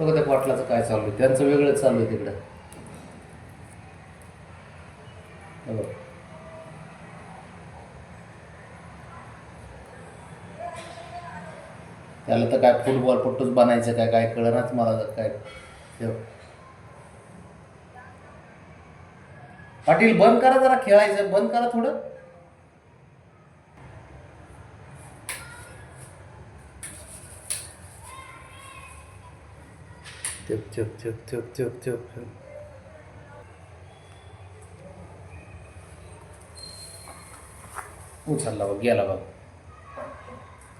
बघा त्या पाटलाचं काय चालू आहे. त्यांचं वेगळंच चालू आहे तिकडं. हो. त्याला तर काय फुटबॉल पट्टूच बनायचं काय काय कळणाच मला तर काय. पाटील बंद करा जरा खेळायचं बंद करा थोडं. चुप चुप चुप चुप चुप चुप चुप उचलला बघ गेला बघ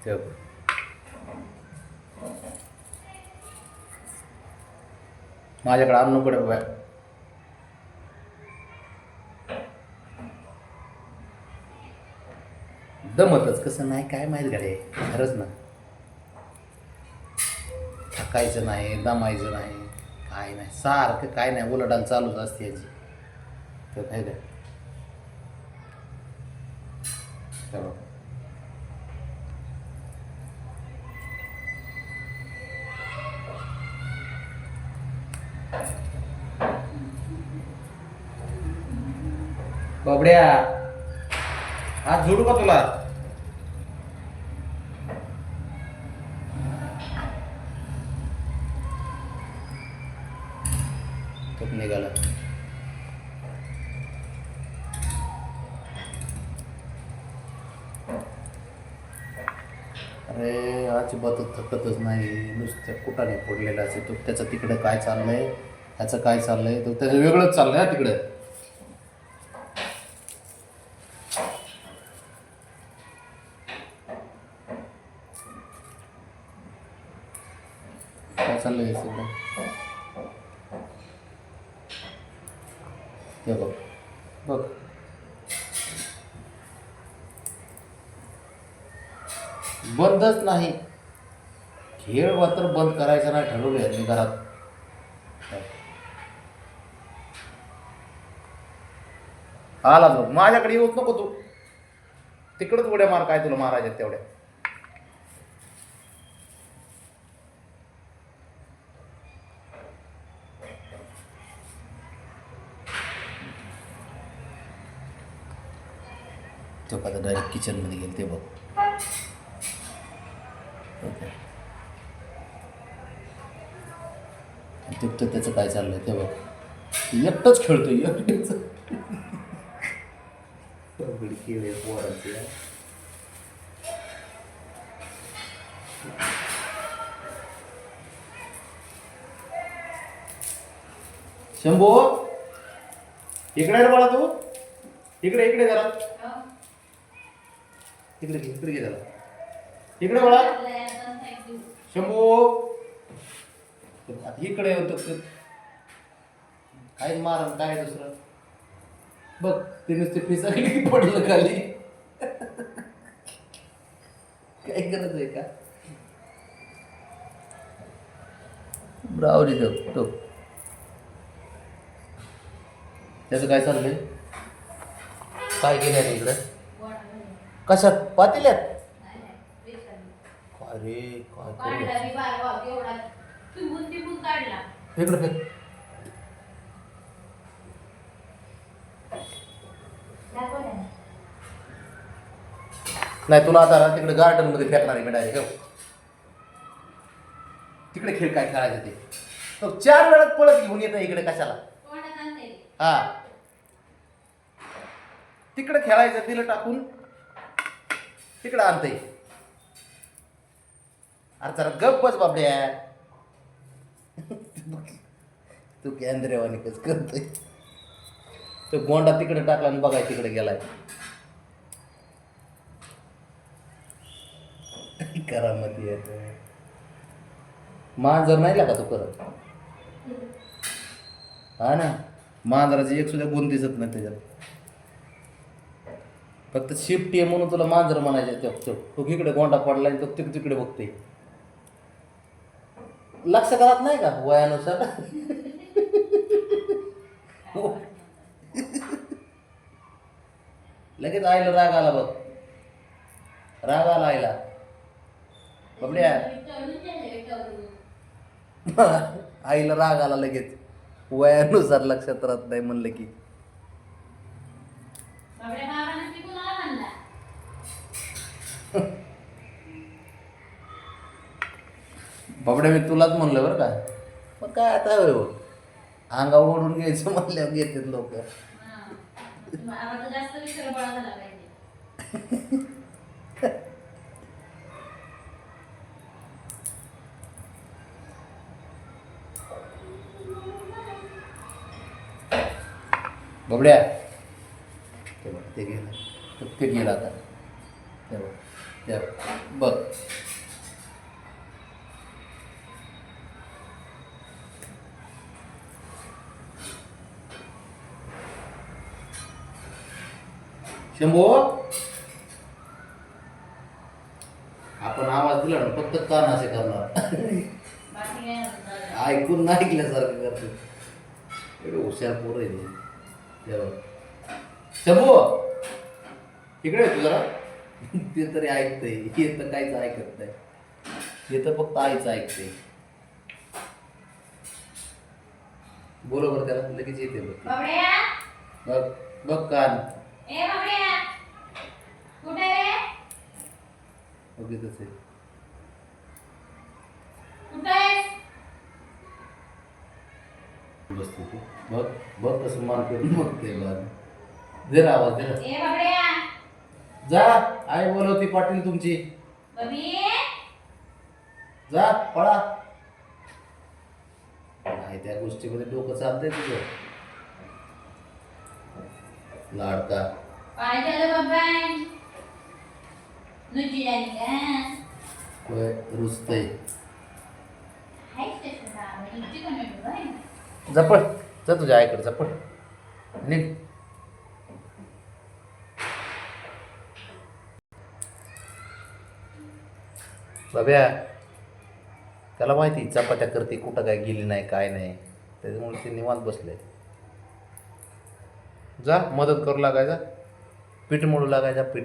ते माझ्याकडे आणू कडे बाबा दमतच कसं नाही काय माहीत घडे खरंच ना थकायचं नाही दमायचं नाही काय नाही सारखं काय नाही उलटाल चालूच असते याची. तर काय काय चलो बाबड्या हात जोडू का तुला? खूप निघाला. अरे अजिबातच थकतच नाही. नुसत्या कुटाने पडलेला असे तो. त्याचं तिकडे काय चाललंय? त्याचं काय चाललंय? तो त्याचं वेगळंच चाललंय ना तिकडे. काय चाललंय सगळं हे बघ. बघ. बंदच नाही. खेळ मात्र बंद करायचा नाही ठरवले यांनी घरात. आला बघ. माझ्याकडे येऊच नको तू. तिकडंच उड्या मार काय तुला मारायच्या तेवढ्या. तो आता डायरेक्ट किचनमध्ये गेल ते बघ. ओके तिथं त्याचं काय चाललंय ते बघ. एकटंच खेळतोय एकटेच. अवघड शंभू इकडे बाळा तू. इकडे इकडे जरा. इकडे घे, इकडे घे जरा. इकडे बाळा. शंभू. आता इकडे येतो काय मारण काय दुसरं. बघ ते नुसते पिसाळी पडलं खाली. काय गरज आहे का? ब्रावरी तो तो. त्याचं काय चाललंय? काय केलं इकडं? कशात? पातेल्यात? काय रे काय करू? इकडं फेक. नाही तुला आता ना तिकडे गार्डनमध्ये फेकणार आहे मी डायरेक्ट तिकडे खेळ काय खेळायचं ते? तो चार वेळात पळत घेऊन येतं इकडे कशाला? हा. तिकडे खेळायचं तिला टाकून तिकडं आणतंय अरे जरा गप बस बाबड्या तू केंद्रेवानी कस करतोय. तो गोंडा तिकडे टाकला आणि बघाय तिकडे गेलाय. करामती येत मांजर नाही लागा तू हो करत हा ना? मांजराची एक सुद्धा गुण दिसत नाही त्याच्यात. फक्त शिफ्टी आहे म्हणून तुला मांजर म्हणायचे तो तो इकडे गोंडा पडला आणि तो तिकडे बघते लक्ष करत नाही का वयानुसार? लगेच आईला राग आला बघ. राग आला आईला. बबड्या. आईला राग आला लगेच. वयानुसार लक्षात राहत नाही म्हणलं की बाबड्या बाबांना ती कुणाला म्हणला बाबड्या मी तुलाच म्हणलं बरं का. मग काय आता होय हो अंगावर ओढून घ्यायचं म्हणल्यावर घेतात लोक. बाबड्या. ते बघ ते गेलं ते- ते गेलं आता. ते बघ ते बघ. शंभू? आपण आवाज दिला ना फक्त कान असे करणार. ऐकून नाही ऐकल्यासारखं करतो. एवढे हुशार पोरं आहे ते. ते बघ. शंभू इकडे येतो जरा. ते तरी ऐकतंय. हे तर काहीच ऐकत नाही. हे तर फक्त आईचं ऐकते. बरोबर त्याला लगेच येते बघ. बघ कान ए बाबड्या कुठे रे बघ इथंच आहे. कुठे आहेस? बसते तू बघ बघ कसं मान करून बघते बघ दे ना आवाज दे ना. जा आई बोलवती पाटील तुमची. जा पळा. नाही त्या गोष्टीमध्ये डोकं चालतंय तुझं. लाडका. काय झालं बाबा रुचतय? जपळ जा तुझ्या आईकडे जपळ निघ. बाब्या त्याला माहिती चपात्या करते कुठं काय गेली नाही काय नाही. त्याच्यामुळे ते निवांत बसले. जा मदत करू लागायचा. पीठ मोडू लागायचा पीठ.